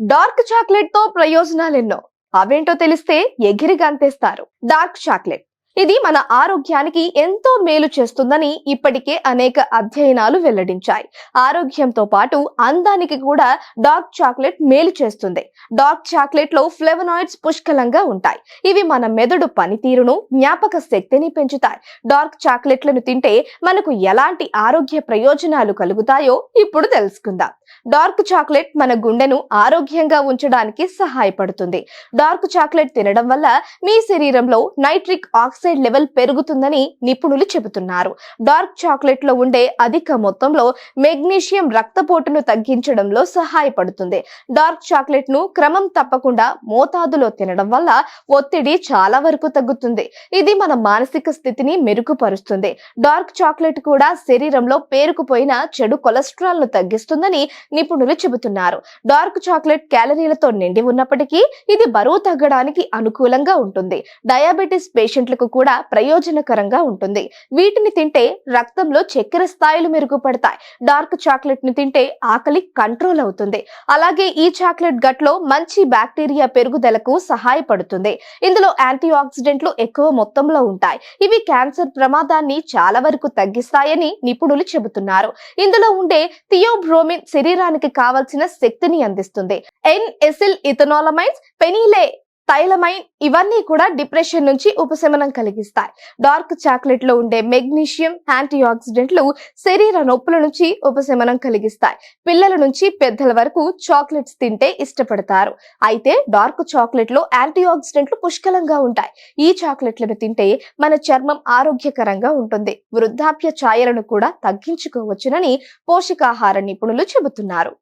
Dark చాక్లెట్తో ప్రయోజనాలెన్నో? అవేంటో తెలిస్తే ఎగిరి గంతేస్తారు. Dark chocolate. ఇది మన ఆరోగ్యానికి ఎంతో మేలు చేస్తుందని ఇప్పటికే అనేక అధ్యయనాలు వెల్లడించాయి. ఆరోగ్యంతో పాటు అందానికి కూడా డార్క్ చాక్లెట్ మేలు చేస్తుంది. డార్క్ చాక్లెట్లో ఫ్లెవనాయిడ్స్ పుష్కలంగా ఉంటాయి. ఇవి మన మెదడు పనితీరును జ్ఞాపక శక్తిని పెంచుతాయి. డార్క్ చాక్లెట్లను తింటే మనకు ఎలాంటి ఆరోగ్య ప్రయోజనాలు కలుగుతాయో ఇప్పుడు తెలుసుకుందాం. డార్క్ చాక్లెట్ మన గుండెను ఆరోగ్యంగా ఉంచడానికి సహాయపడుతుంది. డార్క్ చాక్లెట్ తినడం వల్ల మీ శరీరంలో నైట్రిక్ ఆక్సైడ్ లెవెల్ పెరుగుతుందని నిపుణులు చెబుతున్నారు. డార్క్ చాక్లెట్లో ఉండే అధిక మొత్తంలో మెగ్నీషియం రక్తపోటును తగ్గించడంలో సహాయపడుతుంది. డార్క్ చాక్లెట్ను క్రమం తప్పకుండా మోతాదులో తినడం వల్ల ఒత్తిడి చాలా వరకు తగ్గుతుంది. ఇది మన మానసిక స్థితిని మెరుగుపరుస్తుంది. డార్క్ చాక్లెట్ కూడా శరీరంలో పేరుకుపోయిన చెడు కొలెస్ట్రాల్ను తగ్గిస్తుందని నిపుణులు చెబుతున్నారు. డార్క్ చాక్లెట్ క్యాలరీలతో నిండి ఉన్నప్పటికీ ఇది బరువు తగ్గడానికి అనుకూలంగా ఉంటుంది. డయాబెటిస్ పేషెంట్లకు కూడా ప్రయోజనకరంగా ఉంటుంది. వీటిని తింటే రక్తంలో చక్కెర స్థాయిలు మెరుగుపడతాయి. డార్క్ చాక్లెట్ని తింటే ఆకలి కంట్రోల్ అవుతుంది. అలాగే ఈ చాక్లెట్ గట్లో మంచి బ్యాక్టీరియా పెరుగుదలకు సహాయపడుతుంది. ఇందులో యాంటీ ఆక్సిడెంట్లు ఎక్కువ మొత్తంలో ఉంటాయి. ఇవి క్యాన్సర్ ప్రమాదాన్ని చాలా వరకు తగ్గిస్తాయని నిపుణులు చెబుతున్నారు. ఇందులో ఉండే థియోబ్రోమిన్ శరీరానికి కావలసిన శక్తిని అందిస్తుంది. ఎన్ ఎసిల్ ఇథనాలమైన్స్ పెనీలే తైలమైన్ ఇవన్నీ కూడా డిప్రెషన్ నుంచి ఉపశమనం కలిగిస్తాయి. డార్క్ చాక్లెట్లో ఉండే మెగ్నీషియం యాంటీ ఆక్సిడెంట్లు శరీర నొప్పుల నుంచి ఉపశమనం కలిగిస్తాయి. పిల్లల నుంచి పెద్దల వరకు చాక్లెట్స్ తింటే ఇష్టపడతారు. అయితే డార్క్ చాక్లెట్లో యాంటీ ఆక్సిడెంట్లు పుష్కలంగా ఉంటాయి. ఈ చాక్లెట్లను తింటే మన చర్మం ఆరోగ్యకరంగా ఉంటుంది. వృద్ధాప్య ఛాయలను కూడా తగ్గించుకోవచ్చునని పోషకాహార నిపుణులు చెబుతున్నారు.